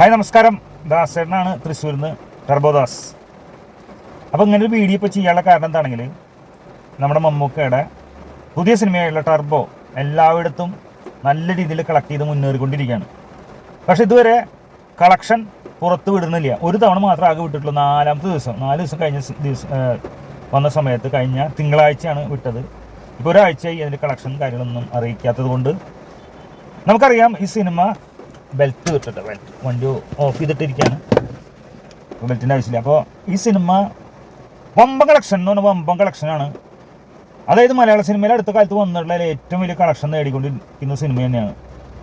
Hi നമസ്കാരം. ദാസ് ചേട്ടനാണ് തൃശ്ശൂരിൽ നിന്ന് ടർബോദാസ്. അപ്പോൾ ഇങ്ങനെ ഒരു വീഡിയോ ഇപ്പോൾ ചെയ്യാനുള്ള കാരണം എന്താണെങ്കിൽ നമ്മുടെ മമ്മൂക്കയുടെ പുതിയ സിനിമയായുള്ള ടർബോ എല്ലായിടത്തും നല്ല രീതിയിൽ കളക്ട് ചെയ്ത് മുന്നേറിക്കൊണ്ടിരിക്കുകയാണ്. പക്ഷെ ഇതുവരെ കളക്ഷൻ പുറത്ത് വിടുന്നില്ല. ഒരു തവണ മാത്രം ആകെ വിട്ടിട്ടുള്ളൂ. നാലാമത്തെ ദിവസം നാല് ദിവസം കഴിഞ്ഞ ദിവസം വന്ന സമയത്ത് കഴിഞ്ഞ തിങ്കളാഴ്ചയാണ് വിട്ടത്. ഇപ്പോൾ ഒരാഴ്ചയായി അതിന്റെ കളക്ഷൻ കാര്യങ്ങളൊന്നും അറിയിക്കാത്തത് കൊണ്ട് നമുക്കറിയാം ഈ സിനിമ ബെൽറ്റ് കിട്ടട്ടെ ബെൽറ്റ് വണ്ടി ഓഫ് ചെയ്തിട്ടിരിക്കുകയാണ് അപ്പോൾ ബെൽറ്റിന്റെ ആവശ്യമില്ല. അപ്പോൾ ഈ സിനിമ വമ്പം കളക്ഷൻ എന്ന് പറഞ്ഞാൽ വമ്പം കളക്ഷനാണ് അതായത് മലയാള സിനിമയിൽ അടുത്ത കാലത്ത് വന്നിട്ടുള്ള ഏറ്റവും വലിയ കളക്ഷൻ നേടിക്കൊണ്ടിരിക്കുന്ന സിനിമ തന്നെയാണ്.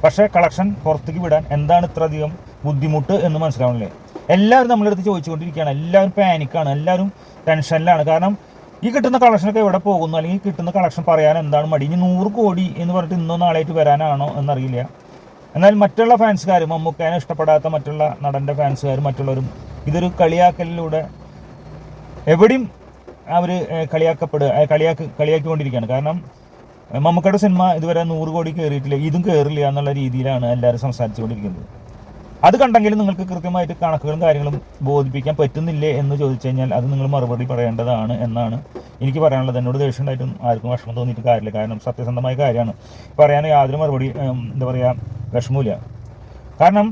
പക്ഷേ കളക്ഷൻ പുറത്തേക്ക് വിടാൻ എന്താണ് ഇത്ര അധികം ബുദ്ധിമുട്ട് എന്ന് മനസ്സിലാവണില്ലേ? എല്ലാവരും നമ്മളെടുത്ത് ചോദിച്ചുകൊണ്ടിരിക്കുകയാണ്. എല്ലാവരും പാനിക്കാണ് എല്ലാവരും ടെൻഷനിലാണ്. കാരണം ഈ കിട്ടുന്ന കളക്ഷനൊക്കെ എവിടെ പോകുന്നു? അല്ലെങ്കിൽ കിട്ടുന്ന കളക്ഷൻ പറയാൻ എന്താണ് മടി? ഇനി നൂറ് കോടി എന്ന് പറഞ്ഞിട്ട് ഇന്നോ നാളായിട്ട് വരാനാണോ എന്നറിയില്ല. എന്നാൽ മറ്റുള്ള ഫാൻസുകാർ മമ്മൂക്കേനെ ഇഷ്ടപ്പെടാത്ത മറ്റുള്ള നടന്റെ ഫാൻസുകാർ മറ്റുള്ളവരും ഇതൊരു കളിയാക്കലിലൂടെ എവിടെയും അവർ കളിയാക്കപ്പെടുക കളിയാക്ക കളിയാക്കി കളിയാക്കിക്കൊണ്ടിരിക്കുകയാണ്. കാരണം മമ്മൂക്കയുടെ സിനിമ ഇതുവരെ നൂറ് കോടി കയറിയിട്ടില്ല ഇതും കയറില്ല എന്നുള്ള രീതിയിലാണ് എല്ലാവരും സംസാരിച്ചുകൊണ്ടിരിക്കുന്നത്. അത് കണ്ടെങ്കിലും നിങ്ങൾക്ക് കൃത്യമായിട്ട് കണക്കുകളും കാര്യങ്ങളും ബോധിപ്പിക്കാൻ പറ്റുന്നില്ലേ എന്ന് ചോദിച്ചു കഴിഞ്ഞാൽ അത് നിങ്ങൾ മറുപടി പറയേണ്ടതാണ് എന്നാണ് എനിക്ക് പറയാനുള്ളത്. എന്നോട് ദേഷ്യം ഉണ്ടായിട്ടും ആർക്കും വിഷമം തോന്നിയിട്ട് കാര്യമില്ല. കാരണം സത്യസന്ധമായ കാര്യമാണ്. പറയാൻ യാതൊരു മറുപടി എന്താ പറയുക വിഷമമില്ല കാരണം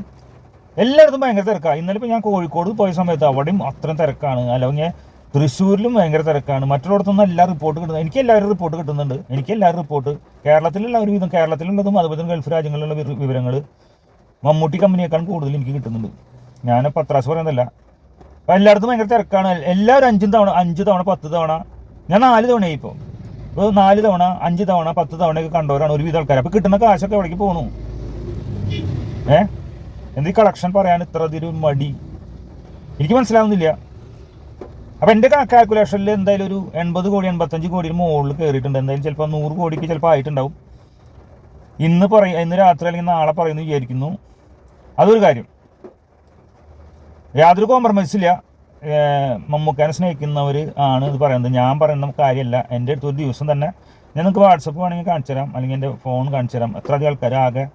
എല്ലായിടത്തും ഭയങ്കര തിരക്കാണ് ഇന്നലെ ഇപ്പോൾ ഞാൻ കോഴിക്കോട് പോയ സമയത്ത് അവിടെയും അത്രയും തിരക്കാണ്. അല്ലെങ്കിൽ തൃശ്ശൂരിലും ഭയങ്കര തിരക്കാണ്. മറ്റുള്ളടത്തുനിന്ന് എല്ലാ റിപ്പോർട്ട് കിട്ടുന്നത് എനിക്ക് എല്ലാവരും റിപ്പോർട്ട് കിട്ടുന്നുണ്ട്. എനിക്ക് എല്ലാവരും റിപ്പോർട്ട് കേരളത്തിലുള്ള ഒരു വിധം കേരളത്തിലുള്ളതും അതുപോലെ തന്നെ ഗൾഫ് രാജ്യങ്ങളിലുള്ള വിവരങ്ങൾ മമ്മൂട്ടി കമ്പനിയേക്കാൾ കൂടുതൽ എനിക്ക് കിട്ടുന്നുണ്ട്. ഞാൻ പത്രാസ് പറയുന്നതല്ല. അപ്പം എല്ലായിടത്തും ഭയങ്കര തിരക്കാണ്. എല്ലാവരും അഞ്ചും തവണ അഞ്ച് തവണ പത്ത് തവണ. ഞാൻ നാല് തവണയായി ഇപ്പോൾ ഇപ്പോൾ നാല് തവണ അഞ്ച് തവണ പത്ത് തവണയൊക്കെ കണ്ടവരാണ് ഒരുവിധ ആൾക്കാർ അപ്പോൾ കിട്ടുന്ന കാശൊക്കെ എവിടേക്ക് പോകണു ഏ? എന്ത് കളക്ഷൻ പറയാൻ ഇത്ര ഒരു മടി? എനിക്ക് മനസ്സിലാവുന്നില്ല. അപ്പം എന്റെ കാൽക്കുലേഷനിൽ എന്തായാലും ഒരു എൺപത് കോടി എൺപത്തഞ്ച് കോടിയുടെ മുകളിൽ കയറിയിട്ടുണ്ട് എന്തായാലും ചിലപ്പോൾ നൂറ് കോടിക്ക് ചിലപ്പോൾ ആയിട്ടുണ്ടാവും. ഇന്ന് പറയും ഇന്ന് രാത്രി അല്ലെങ്കിൽ നാളെ പറയുന്നു വിചാരിക്കുന്നു. അതൊരു കാര്യം. യാതൊരു കോംപ്രമൈസ് ഇല്ല. ഏർ മമ്മൂക്കാനെ സ്നേഹിക്കുന്നവർ ആണ് ഇത് പറയുന്നത്. ഞാൻ പറയുന്ന കാര്യമല്ല എന്റെ അടുത്ത് ഒരു ദിവസം തന്നെ ഞാൻ നിങ്ങൾക്ക് വാട്സപ്പ് വേണമെങ്കിൽ കാണിച്ചു തരാം. അല്ലെങ്കിൽ എന്റെ ഫോൺ കാണിച്ചു തരാം. എത്ര അധികം ആൾക്കാർ ആകെ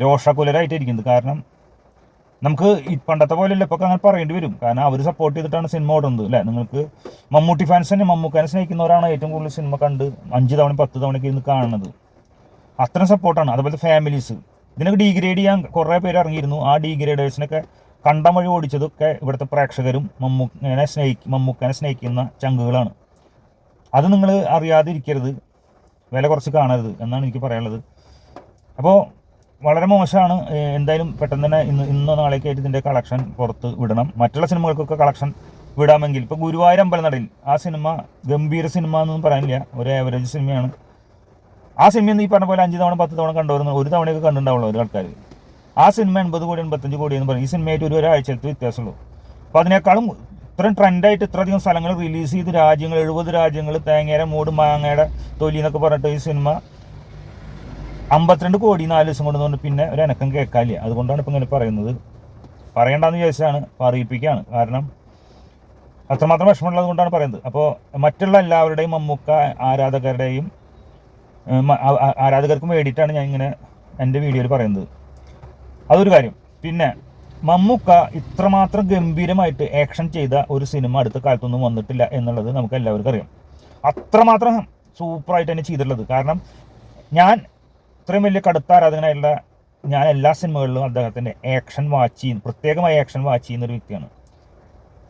രോഷകുലരായിട്ട് ഇരിക്കുന്നത് കാരണം നമുക്ക് ഈ പണ്ടത്തെ പോലെയല്ല. ഇപ്പോൾ അങ്ങനെ പറയേണ്ടി വരും. കാരണം അവർ സപ്പോർട്ട് ചെയ്തിട്ടാണ് സിനിമ ഓടുന്നത് അല്ലേ? നിങ്ങൾക്ക് മമ്മൂട്ടി ഫാൻസ് തന്നെ മമ്മൂക്കാനെ സ്നേഹിക്കുന്നവരാണ് ഏറ്റവും കൂടുതൽ സിനിമ കണ്ട് അഞ്ച് തവണ പത്ത് തവണയൊക്കെ ഇരുന്ന് കാണുന്നത്. അത്രയും സപ്പോർട്ടാണ് അതുപോലെ ഫാമിലീസ് ഇതിനൊക്കെ ഡീഗ്രേഡ് ചെയ്യാൻ കുറേ പേര് ഇറങ്ങിയിരുന്നു. ആ ഡീഗ്രേഡേഴ്സിനൊക്കെ കണ്ടം വഴി ഓടിച്ചതൊക്കെ ഇവിടുത്തെ പ്രേക്ഷകരും മമ്മൂക്കനെ സ്നേഹി മമ്മൂക്കനെ സ്നേഹിക്കുന്ന ചങ്കുകളാണ്. അത് നിങ്ങൾ അറിയാതിരിക്കരുത്. വില കുറച്ച് കാണരുത് എന്നാണ് എനിക്ക് പറയാനുള്ളത്. അപ്പോൾ വളരെ മോശമാണ്. എന്തായാലും പെട്ടെന്ന് തന്നെ ഇന്ന് ഇന്നോ നാളേക്ക് ആയിട്ട് ഇതിന്റെ കളക്ഷൻ പുറത്ത് വിടണം. മറ്റുള്ള സിനിമകൾക്കൊക്കെ കളക്ഷൻ വിടാമെങ്കിൽ. ഇപ്പോൾ ഗുരുവായൂർ അമ്പലനടയിൽ ആ സിനിമ ഗംഭീര സിനിമ എന്നൊന്നും പറയാനില്ല. ഒരു ആവറേജ് സിനിമയാണ്. ആ സിനിമ ഈ പറഞ്ഞ പോലെ അഞ്ച് തവണ പത്ത് തവണ കണ്ടുവരുന്ന ഒരു തവണയൊക്കെ കണ്ടിട്ടുണ്ടാവുള്ളൂ ഒരു ആൾക്കാർ ആ സിനിമ എൺപത് കോടി എൺപത്തഞ്ച് കോടി എന്ന് പറയും. ഈ സിനിമയായിട്ട് ഒരു ഒരാഴ്ചത്തെ വ്യത്യാസമുള്ളൂ. അപ്പോൾ അതിനേക്കാളും ഇത്രയും ട്രെൻഡായിട്ട് ഇത്രയധികം സ്ഥലങ്ങൾ റിലീസ് ചെയ്ത് രാജ്യങ്ങൾ എഴുപത് രാജ്യങ്ങൾ തേങ്ങേര മൂട് മാങ്ങയുടെ തൊലി എന്നൊക്കെ പറഞ്ഞിട്ട് ഈ സിനിമ അമ്പത്തിരണ്ട് കോടി നാല് ദിവസം കൊണ്ട് കൊണ്ട് പിന്നെ ഒരു അനക്കം കേൾക്കാനില്ല. അതുകൊണ്ടാണ് ഇപ്പം ഇങ്ങനെ പറയുന്നത്. പറയണ്ടെന്ന് ചോദിച്ചാണ് പറയിപ്പിക്കുകയാണ് കാരണം അത്രമാത്രം വിഷമമുള്ളത് കൊണ്ടാണ് പറയുന്നത്. അപ്പോൾ മറ്റുള്ള എല്ലാവരുടെയും മമ്മൂക്ക ആരാധകരുടെയും ആരാധകർക്കും വേണ്ടിയിട്ടാണ് ഞാൻ ഇങ്ങനെ എന്റെ വീഡിയോയിൽ പറയുന്നത്. അതൊരു കാര്യം. പിന്നെ മമ്മൂക്ക ഇത്രമാത്രം ഗംഭീരമായിട്ട് ആക്ഷൻ ചെയ്ത ഒരു സിനിമ അടുത്ത കാലത്തൊന്നും വന്നിട്ടില്ല എന്നുള്ളത് നമുക്ക് എല്ലാവർക്കും അറിയാം. അത്രമാത്രം സൂപ്പറായിട്ട് തന്നെ ചെയ്തിട്ടുള്ളത്. കാരണം ഞാൻ ഇത്രയും വലിയ കടുത്ത ആരാധകനായുള്ള ഞാൻ എല്ലാ സിനിമകളിലും അദ്ദേഹത്തിന്റെ ആക്ഷൻ വാച്ച് ചെയ്യുന്ന പ്രത്യേകമായി ആക്ഷൻ വാച്ച് ചെയ്യുന്ന ഒരു വ്യക്തിയാണ്.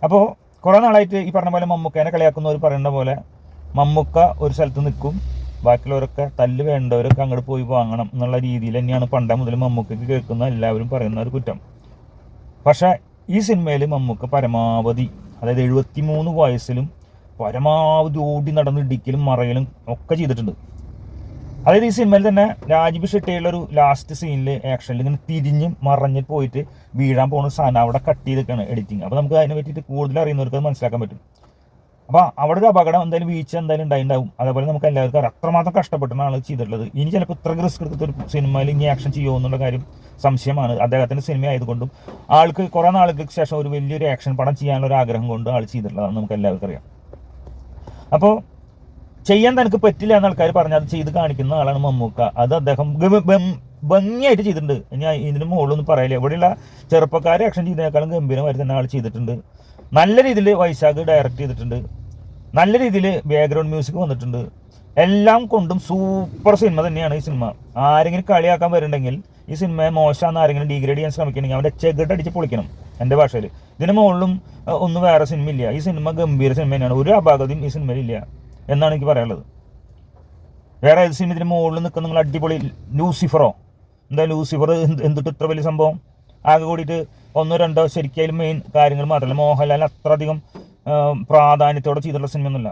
അപ്പോൾ കുറേ നാളായിട്ട് ഈ പറഞ്ഞ പോലെ മമ്മൂക്കേനെ കളിയാക്കുന്നവർ പറയുന്ന പോലെ മമ്മൂക്ക ഒരു സ്ഥലത്ത് നിൽക്കും. ബാക്കിയുള്ളവരൊക്കെ തല്ല് വേണ്ടവരൊക്കെ അങ്ങോട്ട് പോയി വാങ്ങണം എന്നുള്ള രീതിയിൽ തന്നെയാണ് പണ്ടേ മുതൽ മമ്മൂക്കയ്ക്ക് കേൾക്കുന്ന എല്ലാവരും പറയുന്ന ഒരു കുറ്റം. പക്ഷേ ഈ സിനിമയിൽ മമ്മൂക്ക പരമാവധി അതായത് എഴുപത്തി മൂന്ന് വയസ്സിലും പരമാവധി ഓടി നടന്ന് ഇടിക്കലും മറയലും ഒക്കെ ചെയ്തിട്ടുണ്ട്. അതായത് ഈ സിനിമയിൽ തന്നെ രാജീവ് ഷെട്ടിയുള്ള ഒരു ലാസ്റ്റ് സീനിൽ ആക്ഷനിൽ ഇങ്ങനെ തിരിഞ്ഞ് മറഞ്ഞ് പോയിട്ട് വീഴാൻ പോകുന്ന സാധനം അവിടെ കട്ട് ചെയ്തൊക്കെയാണ് എഡിറ്റിങ് അപ്പോൾ നമുക്ക് അതിനെ പറ്റിയിട്ട് കൂടുതൽ അറിയുന്നവർക്ക് അത് മനസ്സിലാക്കാൻ പറ്റും. അപ്പോൾ അവിടെ ഒരു അപകടം എന്തായാലും വീഴ്ച എന്തായാലും ഉണ്ടായിണ്ടാവും. അതേപോലെ നമുക്ക് എല്ലാവർക്കും അറിയാം. അത്രമാത്രം കഷ്ടപ്പെട്ടാണ് ആൾ ചെയ്തിട്ടുള്ളത്. ഇനി ചിലപ്പോൾ ഇത്ര റിസ്ക് എടുത്തിട്ട് ഒരു സിനിമയിൽ ഇനി ആക്ഷൻ ചെയ്യുമോ എന്നുള്ള കാര്യം സംശയമാണ്. അദ്ദേഹത്തിന്റെ സിനിമ ആയതുകൊണ്ടും ആൾക്ക് കുറേ നാളുകൾക്ക് ശേഷം ഒരു വലിയൊരു ആക്ഷൻ പടം ചെയ്യാനുള്ള ഒരു ആഗ്രഹം കൊണ്ട് ആൾ ചെയ്തിട്ടുള്ളതാണ് നമുക്ക് എല്ലാവർക്കും അറിയാം. അപ്പോൾ ചെയ്യാൻ തനിക്ക് പറ്റില്ല എന്ന ആൾക്കാർ പറഞ്ഞ് അത് ചെയ്ത് കാണിക്കുന്ന ആളാണ് മമ്മൂക്ക. അത് അദ്ദേഹം ഭംഗിയായിട്ട് ചെയ്തിട്ടുണ്ട്. ഞാൻ ഇതിന് മുകളിലൊന്നും പറയില്ല? ഇവിടെയുള്ള ചെറുപ്പക്കാരെ ആക്ഷൻ ചെയ്തതിനേക്കാളും ഗംഭീരമായിട്ട് തന്നെ ആൾ ചെയ്തിട്ടുണ്ട്. നല്ല രീതിയിൽ വൈശാഖ് ഡയറക്റ്റ് ചെയ്തിട്ടുണ്ട്. നല്ല രീതിയിൽ ബാക്ക്ഗ്രൗണ്ട് മ്യൂസിക് വന്നിട്ടുണ്ട്. എല്ലാം കൊണ്ടും സൂപ്പർ സിനിമ തന്നെയാണ് ഈ സിനിമ ആരെങ്കിലും കളിയാക്കാൻ വരുന്നുണ്ടെങ്കിൽ ഈ സിനിമയെ മോശമാണെന്ന് ആരെങ്കിലും ഡിഗ്രേഡ് ചെയ്യാൻ ശ്രമിക്കണമെങ്കിൽ അവന്റെ ചെകിട്ടടിച്ച് പൊളിക്കണം എന്റെ ഭാഷയിൽ ഇതിന് മുകളിലും ഒന്നും വേറെ സിനിമ ഇല്ല. ഈ സിനിമ ഗംഭീര സിനിമ തന്നെയാണ്. ഒരു അപാകതയും ഈ സിനിമയിൽ ഇല്ല എന്നാണ് എനിക്ക് പറയാനുള്ളത്. വേറെ ഏത് സിനിമ ഇതിന് മുകളിൽ നിൽക്കുന്ന നിങ്ങൾ അടിപൊളി ലൂസിഫറോ എന്താ ലൂസിഫർ? എന്ത് എന്തിട്ട് ഇത്ര വലിയ സംഭവം? ആകെ കൂടിയിട്ട് ഒന്നോ രണ്ടോ ശരിക്കും മെയിൻ കാര്യങ്ങൾ മാത്രമല്ല. മോഹൻലാൽ അത്ര അധികം പ്രാധാന്യത്തോടെ ചെയ്തിട്ടുള്ള സിനിമയൊന്നുമില്ല.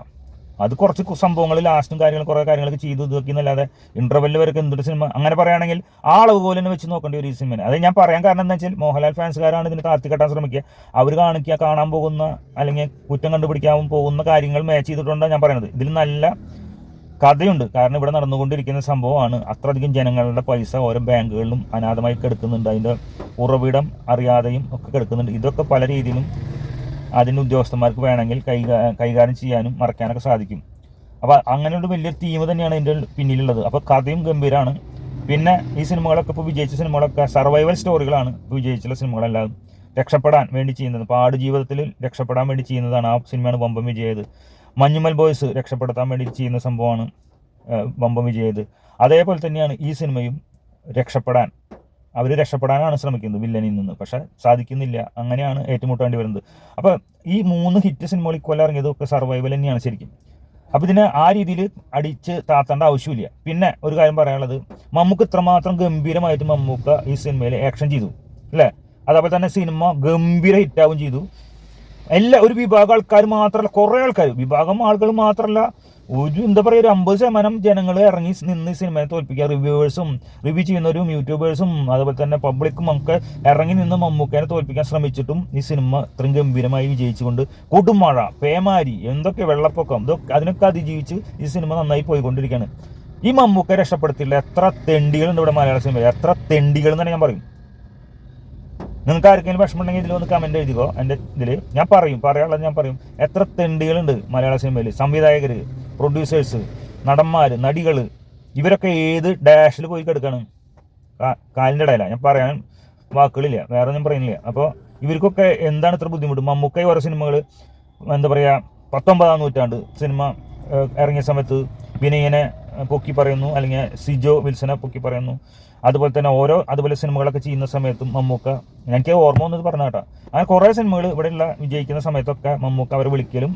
അത് കുറച്ച് സംഭവങ്ങൾ ലാസ്റ്റും കാര്യങ്ങളും കുറേ കാര്യങ്ങളൊക്കെ ചെയ്തു ഇതൊക്കെ എന്നല്ലാതെ ഇന്റർവെല്ലിൽ വരെ എന്തൊരു സിനിമ. അങ്ങനെ പറയുകയാണെങ്കിൽ ആ അളവ് പോലെ തന്നെ വെച്ച് നോക്കേണ്ടി ഒരു സിനിമ അത് ഞാൻ പറയാൻ കാരണം എന്താ വെച്ചാൽ മോഹൻലാൽ ഫാൻസുകാരാണ് ഇതിന് കെട്ടാൻ ശ്രമിക്കുക. അവർ കാണിക്കുക കാണാൻ പോകുന്ന അല്ലെങ്കിൽ കുറ്റം കണ്ടുപിടിക്കാൻ പോകുന്ന കാര്യങ്ങൾ മാച്ച് ചെയ്തിട്ടുണ്ടാണ് ഞാൻ പറയുന്നത്. ഇതിൽ നല്ല കഥയുണ്ട്. കാരണം ഇവിടെ നടന്നുകൊണ്ടിരിക്കുന്ന സംഭവമാണ്. അത്രയധികം ജനങ്ങളുടെ പൈസ ഓരോ ബാങ്കുകളിലും അനാഥമായി കിടക്കുന്നുണ്ട്. അതിന്റെ ഉറവിടം അറിയാതെയും ഒക്കെ കിടക്കുന്നുണ്ട്. ഇതൊക്കെ പല രീതിയിലും അതിന്റെ ഉദ്യോഗസ്ഥന്മാർക്ക് വേണമെങ്കിൽ കൈകാ കൈകാര്യം ചെയ്യാനും മറക്കാനൊക്കെ സാധിക്കും. അപ്പോൾ അങ്ങനെയുള്ള വലിയൊരു തീം തന്നെയാണ് ഇതിന്റെ പിന്നിലുള്ളത്. അപ്പോൾ കഥയും ഗംഭീരമാണ് പിന്നെ ഈ സിനിമകളൊക്കെ ഇപ്പോൾ വിജയിച്ച സിനിമകളൊക്കെ സർവൈവൽ സ്റ്റോറികളാണ് ഇപ്പോൾ വിജയിച്ചുള്ള സിനിമകളെല്ലാം രക്ഷപ്പെടാൻ വേണ്ടി ചെയ്യുന്നത്. പാട് ജീവിതത്തിൽ രക്ഷപ്പെടാൻ വേണ്ടി ചെയ്യുന്നതാണ് ആ സിനിമയാണ് വമ്പം വിജയത് മഞ്ഞുമൽ ബോയ്സ് രക്ഷപ്പെടുത്താൻ വേണ്ടി ചെയ്യുന്ന സംഭവമാണ് ബമ്പം വിജയത്. അതേപോലെ തന്നെയാണ് ഈ സിനിമയും രക്ഷപ്പെടാൻ. അവർ രക്ഷപ്പെടാനാണ് ശ്രമിക്കുന്നത് വില്ലനിൽ നിന്ന്. പക്ഷെ സാധിക്കുന്നില്ല. അങ്ങനെയാണ് ഏറ്റുമുട്ടേണ്ടി വരുന്നത്. അപ്പോൾ ഈ മൂന്ന് ഹിറ്റ് സിനിമകൾ ഇക്കൊല്ലം ഇറങ്ങിയതൊക്കെ സർവൈവൽ തന്നെയാണ് ശരിക്കും. അപ്പോൾ ഇതിനെ ആ രീതിയിൽ അടിച്ച് താത്തേണ്ട ആവശ്യമില്ല. പിന്നെ ഒരു കാര്യം പറയാനുള്ളത്. മമ്മൂക്ക് ഇത്രമാത്രം ഗംഭീരമായിട്ട് മമ്മൂക്ക ഈ സിനിമയിൽ ആക്ഷൻ ചെയ്തു. അല്ലേ? അതേപോലെ തന്നെ സിനിമ ഗംഭീര ഹിറ്റാവും ചെയ്തു. എല്ലാ ഒരു വിഭാഗം ആൾക്കാർ മാത്രമല്ല കുറേ ആൾക്കാർ വിഭാഗം ആളുകൾ മാത്രമല്ല ഒരു എന്താ പറയുക ഒരു അമ്പത് ശതമാനം ജനങ്ങൾ ഇറങ്ങി നിന്ന് സിനിമയെ തോൽപ്പിക്കുക. റിവ്യൂവേഴ്സും റിവ്യൂ ചെയ്യുന്നവരും യൂട്യൂബേഴ്സും അതുപോലെ തന്നെ പബ്ലിക്കും ഒക്കെ ഇറങ്ങി നിന്ന് മമ്മൂക്കേനെ തോൽപ്പിക്കാൻ ശ്രമിച്ചിട്ടും ഈ സിനിമ ഇത്രയും ഗംഭീരമായി വിജയിച്ചുകൊണ്ട് കൊടുമഴ പേമാരി എന്തൊക്കെ വെള്ളപ്പൊക്കം ഇതൊക്കെ അതിനൊക്കെ അതിജീവിച്ച് ഈ സിനിമ നന്നായി പോയിക്കൊണ്ടിരിക്കുകയാണ്. ഈ മമ്മൂക്കെ രക്ഷപ്പെടുത്തിയില്ല എത്ര തെണ്ടികളുണ്ട് ഇവിടെ മലയാള സിനിമയിൽ? എത്ര തെണ്ടികൾ എന്ന് ഞാൻ പറയും. നിങ്ങൾക്ക് ആർക്കെങ്കിലും വിഷമമുണ്ടെങ്കിൽ ഇതിൽ ഒന്ന് കമന്റ് എഴുതിക്കോ എന്റെ ഇതിൽ ഞാൻ പറയും പറയാനുള്ളത് ഞാൻ പറയും. എത്ര തെണ്ടികളുണ്ട് മലയാള സിനിമയിൽ സംവിധായകർ പ്രൊഡ്യൂസേഴ്സ് നടന്മാർ നടികൾ ഇവരൊക്കെ ഏത് ഡാഷിൽ പോയി കിടക്കാണ്? കാലിന്റെ ഇടയില. ഞാൻ പറയാൻ വാക്കുകളില്ല വേറെ ഒന്നും പറയുന്നില്ല. അപ്പോൾ ഇവർക്കൊക്കെ എന്താണ് ഇത്ര ബുദ്ധിമുട്ട്? മമ്മൂക്ക ഓരോ സിനിമകൾ എന്താ പറയുക പത്തൊമ്പതാം നൂറ്റാണ്ട് സിനിമ ഇറങ്ങിയ സമയത്ത് വിനയനെ പൊക്കി പറയുന്നു അല്ലെങ്കിൽ സിജോ വിൽസനെ പൊക്കി പറയുന്നു. അതുപോലെ തന്നെ ഓരോ അതുപോലെ സിനിമകളൊക്കെ ചെയ്യുന്ന സമയത്തും മമ്മൂക്ക എനിക്ക് ഓർമ്മ വന്നത് പറഞ്ഞ കേട്ടോ. അങ്ങനെ കുറേ സിനിമകൾ ഇവിടെയുള്ള വിജയിക്കുന്ന സമയത്തൊക്കെ മമ്മൂക്ക അവരെ വിളിക്കലും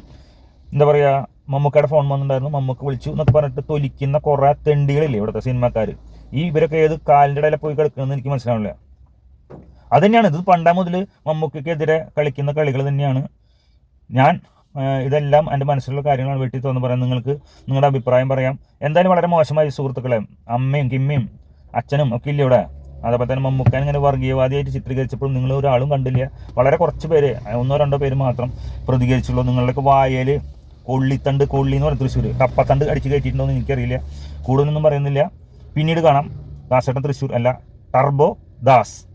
എന്താ പറയുക മമ്മൂക്കയുടെ ഫോൺ വന്നിട്ടുണ്ടായിരുന്നു മമ്മൂക്ക വിളിച്ചു എന്നൊക്കെ പറഞ്ഞിട്ട് തൊലിക്കുന്ന കുറേ തെണ്ടികളില്ലേ ഇവിടുത്തെ സിനിമക്കാർ ഈ ഇവരൊക്കെ ഏത് കാലിന്റെ ഇടയിലെ പോയി കിടക്കുന്നതെന്ന് എനിക്ക് മനസ്സിലാവില്ല അത് തന്നെയാണ് ഇത് പണ്ടാ മുതൽ മമ്മൂക്കയ്ക്കെതിരെ കളിക്കുന്ന കളികൾ തന്നെയാണ്. ഞാൻ ഇതെല്ലാം എന്റെ മനസ്സിലുള്ള കാര്യങ്ങളാണ് വീട്ടിൽ തോന്നുന്നു പറയാം നിങ്ങൾക്ക് നിങ്ങളുടെ അഭിപ്രായം പറയാം. എന്തായാലും വളരെ മോശമായി സുഹൃത്തുക്കളെ അമ്മയും കിമ്മയും അച്ഛനും ഒക്കെ ഇല്ല ഇവിടെ? അതേപോലെ തന്നെ മമ്മൂക്കാൻ ഇങ്ങനെ വർഗീയവാദിയായിട്ട് ചിത്രീകരിച്ചപ്പോൾ നിങ്ങൾ ഒരാളും കണ്ടില്ല. വളരെ കുറച്ച് പേര് ഒന്നോ രണ്ടോ പേര് മാത്രം പ്രതികരിച്ചുള്ളൂ നിങ്ങളുടെയൊക്കെ വായയിൽ കൊള്ളിത്തണ്ട് കൊള്ളി എന്ന് പറയും തൃശ്ശൂർ കപ്പത്തണ്ട് അടിച്ച് കയറ്റിയിട്ടുണ്ടോ എന്ന് എനിക്കറിയില്ല. കൂടുതലൊന്നും പറയുന്നില്ല. പിന്നീട് കാണാം. ദാസേട്ടൻ തൃശ്ശൂർ അല്ല. ടർബോ ദാസ്.